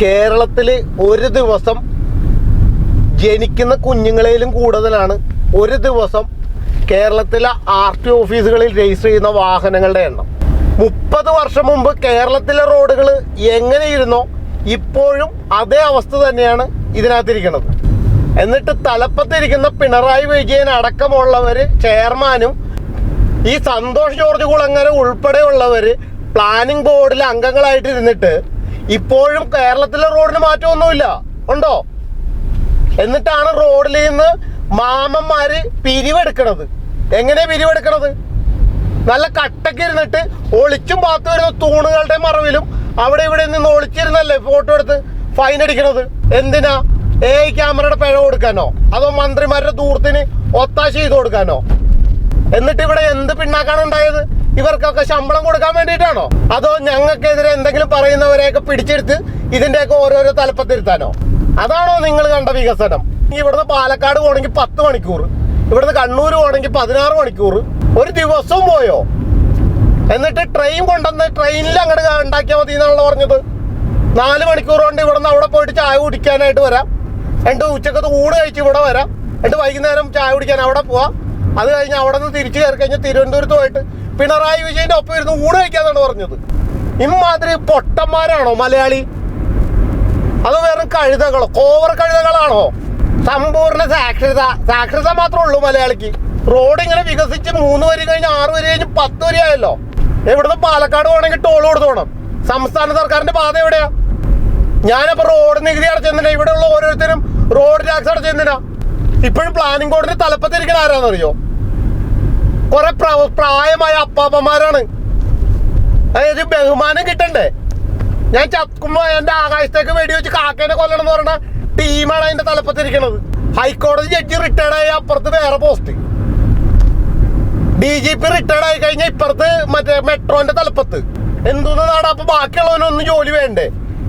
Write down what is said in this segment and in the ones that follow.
കേരളത്തിൽ ഒരു ദിവസം ജനിക്കുന്ന കുഞ്ഞുങ്ങളേലും കൂടുതലാണ്. ഒരു ദിവസം കേരളത്തിലെ ആർ ടി ഓഫീസുകളിൽ രജിസ്റ്റർ ചെയ്യുന്ന വാഹനങ്ങളുടെ എണ്ണം. മുപ്പത് വർഷം മുമ്പ് കേരളത്തിലെ റോഡുകൾ എങ്ങനെയിരുന്നോ ഇപ്പോഴും അതേ അവസ്ഥ തന്നെയാണ് ഇതിനകത്തിരിക്കുന്നത്. എന്നിട്ട് തലപ്പത്തിരിക്കുന്ന പിണറായി വിജയൻ അടക്കമുള്ളവർ ചെയർമാനും ഈ സന്തോഷ് ജോർജ് കുളങ്ങര ഉൾപ്പെടെയുള്ളവർ പ്ലാനിംഗ് ബോർഡിലെ അംഗങ്ങളായിട്ട് ഇരുന്നിട്ട് ഇപ്പോഴും കേരളത്തിലെ റോഡിന് മാറ്റമൊന്നുമില്ല. ഉണ്ടോ? എന്നിട്ടാണ് റോഡിൽ നിന്ന് മാമന്മാര് പിരിവെടുക്കണത്. എങ്ങനെ പിരിവെടുക്കണത്? നല്ല കട്ടക്ക് ഇരുന്നിട്ട് ഒളിച്ചും പാത്തു വരുന്ന തൂണുകളുടെ മറവിലും അവിടെ ഇവിടെ നിന്ന് ഒളിച്ചിരുന്നല്ലേ ഫോട്ടോ എടുത്ത് ഫൈൻ അടിക്കണത്? എന്തിനാ? എ ക്യാമറയുടെ പിഴ കൊടുക്കാനോ? അതോ മന്ത്രിമാരുടെ ദൂരത്തിന് ഒത്താശ ചെയ്ത് കൊടുക്കാനോ? എന്നിട്ട് ഇവിടെ എന്ത് പിണ്ണാക്കാണ് ഇവർക്കൊക്കെ ശമ്പളം കൊടുക്കാൻ വേണ്ടിയിട്ടാണോ? അതോ ഞങ്ങൾക്കെതിരെ എന്തെങ്കിലും പറയുന്നവരെയൊക്കെ പിടിച്ചെടുത്ത് ഇതിന്റെയൊക്കെ ഓരോരോ തലപ്പത്തിരുത്താനോ? അതാണോ നിങ്ങൾ കണ്ട വികസനം. ഇവിടുന്ന് പാലക്കാട് പോകണമെങ്കിൽ പത്ത് മണിക്കൂർ ഇവിടുന്ന് കണ്ണൂർ പോകണമെങ്കിൽ പതിനാറ് മണിക്കൂർ ഒരു ദിവസവും പോയോ? എന്നിട്ട് ട്രെയിൻ കൊണ്ടുവന്ന് ട്രെയിനിൽ അങ്ങോട്ട് ഉണ്ടാക്കിയാൽ മതി എന്നാണല്ലോ പറഞ്ഞത്. നാല് മണിക്കൂർ കൊണ്ട് ഇവിടുന്ന് അവിടെ പോയിട്ട് ചായ കുടിക്കാനായിട്ട് വരാം. എന്നിട്ട് ഉച്ചക്കത്ത് ഊണ് കഴിച്ച് ഇവിടെ വരാം. എന്നിട്ട് വൈകുന്നേരം ചായ കുടിക്കാൻ അവിടെ പോവാം. അത് കഴിഞ്ഞ് അവിടെ നിന്ന് തിരിച്ചു കയറി കഴിഞ്ഞാൽ തിരുവനന്തപുരത്ത് പോയിട്ട് പിണറായി വിജയന്റെ ഒപ്പം ഇരുന്ന് ഊണ് കഴിക്കാന്നാണ് പറഞ്ഞത്. ഇമാതിരി പൊട്ടന്മാരാണോ മലയാളി? അത് വെറും കഴുതകളോ? കോവർ കഴുതകളാണോ? സമ്പൂർണ സാക്ഷരത സാക്ഷരത മാത്രമേ ഉള്ളൂ മലയാളിക്ക്. റോഡ് ഇങ്ങനെ വികസിച്ച് മൂന്ന് വരി കഴിഞ്ഞ് ആറ് വരി കഴിഞ്ഞ് പത്ത് വരി ആയല്ലോ. എവിടുന്ന് പാലക്കാട് പോകണമെങ്കിൽ ടോൾ കൊടുത്തു പോകണം സംസ്ഥാന സർക്കാരിന്റെ പാത എവിടെയാ? ഞാനപ്പോ റോഡ് നികുതി അടച്ചെന്തിനാ? ഇവിടെ ഉള്ള ഓരോരുത്തരും റോഡ് ടാക്സ് അടച്ചെന്തിനാ? ഇപ്പോഴും പ്ലാനിംഗ് ബോർഡിന്റെ തലപ്പത്തിരിക്കണ ആരാന്നറിയോ? കുറെ പ്ര- പ്രായമായ അപ്പാപ്പന്മാരാണ്. അതായത് ബഹുമാനം കിട്ടണ്ടേ? ഞാൻ ചത്തുമ്പോ എന്റെ ആകാശത്തേക്ക് വെടി വെച്ച് കാക്കേനെ കൊല്ലണം എന്ന് പറഞ്ഞ ടീമാണ് അതിന്റെ തലപ്പത്തിരിക്കണത്. ഹൈക്കോടതി ജഡ്ജി റിട്ടയർഡ് ആയി അപ്പുറത്ത് വേറെ post D G P retired ആയി കഴിഞ്ഞാൽ ഇപ്പുറത്ത് മറ്റേ മെട്രോന്റെ തലപ്പത്ത്. എന്തുന്നാണ് അപ്പൊ ബാക്കിയുള്ളവനൊന്നും ജോലി വേണ്ടേ?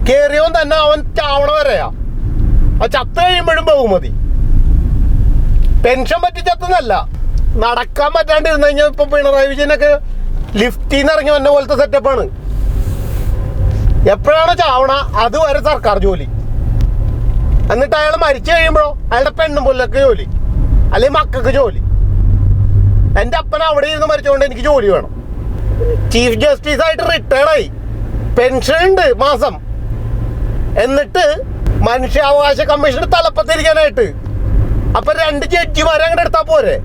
കേറിയവൻ തന്നെ അവൻ ചാവണ വരെയാ. ആ ചത്ത് കഴിയുമ്പോഴും ബഹുമതി. പെൻഷൻ പറ്റി ചത്തുന്നല്ല നടക്കാൻ പറ്റാണ്ട് കഴിഞ്ഞാൽ ഇപ്പൊ പിണറായി വിജയനൊക്കെ ലിഫ്റ്റിൽ നിന്ന് ഇറങ്ങി വന്ന പോലത്തെ സെറ്റപ്പാണ് എപ്പോഴാണ് ചാവണ അതുവരെ സർക്കാർ ജോലി. എന്നിട്ട് അയാൾ മരിച്ചു കഴിയുമ്പോഴോ അയാളുടെ പെണ്ണും പുല്ലൊക്കെ ജോലി. അല്ലെങ്കിൽ മക്കൾക്ക് ജോലി. എന്റെ അപ്പന അവിടെ ഇരുന്ന് മരിച്ചുകൊണ്ട് എനിക്ക് ജോലി വേണം. ചീഫ് ജസ്റ്റിസ് ആയിട്ട് റിട്ടയർഡ് ആയി. പെൻഷൻ ഉണ്ട് മാസം. എന്നിട്ട് മനുഷ്യാവകാശ കമ്മീഷൻ തലപ്പത്തിരിക്കാനായിട്ട്. അപ്പൊ രണ്ട് ജഡ്ജിമാരെ അങ്ങനെ എടുത്താൽ പോരെ.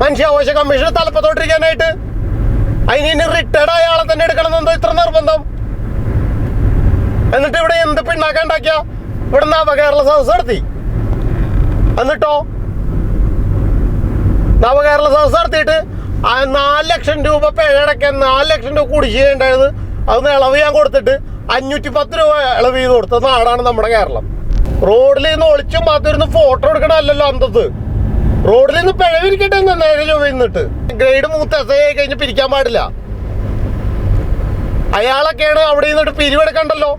മനുഷ്യാവകാശ കമ്മീഷന് തലപ്പത്തോട്ടിരിക്കാനായിട്ട് അതിന് ഇനി റിട്ടയർഡ് ആയ ആളെ തന്നെ എടുക്കണം എന്നെന്തോ ഇത്ര നിർബന്ധം. എന്നിട്ട് ഇവിടെ എന്ത് ഉണ്ടാക്കിയ? ഇവിടെ നവകേരള സദസ് നടത്തി. എന്നിട്ടോ? നവകേരള സദസ് നടത്തിയിട്ട് ആ നാല് ലക്ഷം രൂപ പിഴ അടയ്ക്കാൻ നാല് ലക്ഷം രൂപ കുടിശ്ശിക ഉണ്ടായത് അതൊന്ന് ഇളവ് ഞാൻ കൊടുത്തിട്ട് അഞ്ഞൂറ്റി പത്ത് രൂപ ഇളവ് ചെയ്ത് കൊടുത്ത നാടാണ് നമ്മുടെ കേരളം. റോഡിൽ നിന്ന് ഒളിച്ചും പാത്തിരുന്ന് ഫോട്ടോ എടുക്കണമല്ലല്ലോ അന്തത്ത് റോഡിൽ നിന്ന് പിഴവിരിക്കട്ടെ നേരെ ചൊവ്വ നിന്നിട്ട് ഗ്രേഡ് മൂത്ത് എസ് ഐ കഴിഞ്ഞ് പിരിക്കാൻ പാടില്ല. അയാളൊക്കെയാണ് അവിടെ നിന്നിട്ട് പിരിവെടുക്കണ്ടല്ലോ